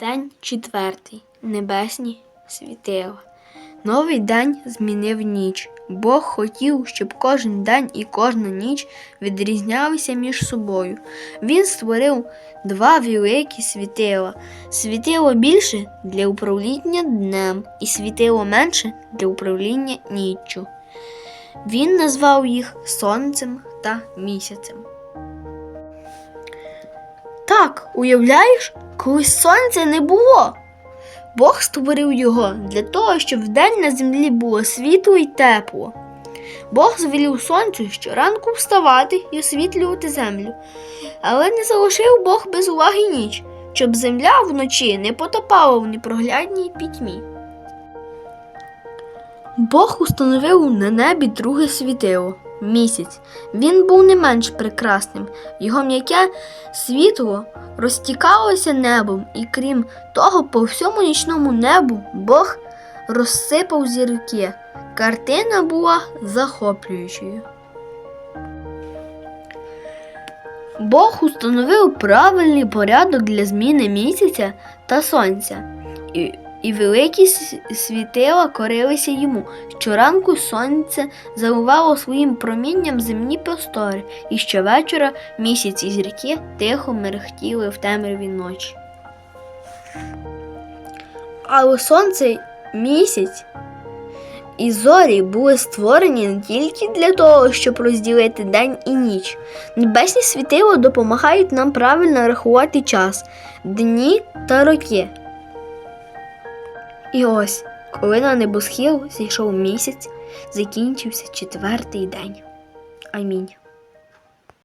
День четвертий. Небесні світила. Новий день змінив ніч. Бог хотів, щоб кожен день і кожна ніч відрізнялися між собою. Він створив два великі світила. Світило більше для управління днем і світило менше для управління ніччю. Він назвав їх сонцем та місяцем. Так, уявляєш, колись сонця не було. Бог створив його для того, щоб вдень на землі було світло і тепло. Бог звелів сонцю щоранку вставати і освітлювати землю, але не залишив Бог без уваги ніч, щоб земля вночі не потопала в непроглядній пітьмі. Бог установив на небі друге світило місяць. Він був не менш прекрасним. Його м'яке світло розтікалося небом, і крім того, по всьому нічному небу Бог розсипав зірки. Картина була захоплюючою. Бог установив правильний порядок для зміни місяця та сонця, і, і великі світила корилися йому. Щоранку сонце заливало своїм промінням земні простори, і щовечора місяць і зірки тихо мерехтіли в темряві ночі. Але сонце, місяць і зорі були створені не тільки для того, щоб розділити день і ніч. Небесні світила допомагають нам правильно рахувати час, дні та роки. І ось, коли на небосхил зійшов місяць, закінчився четвертий день. Амінь.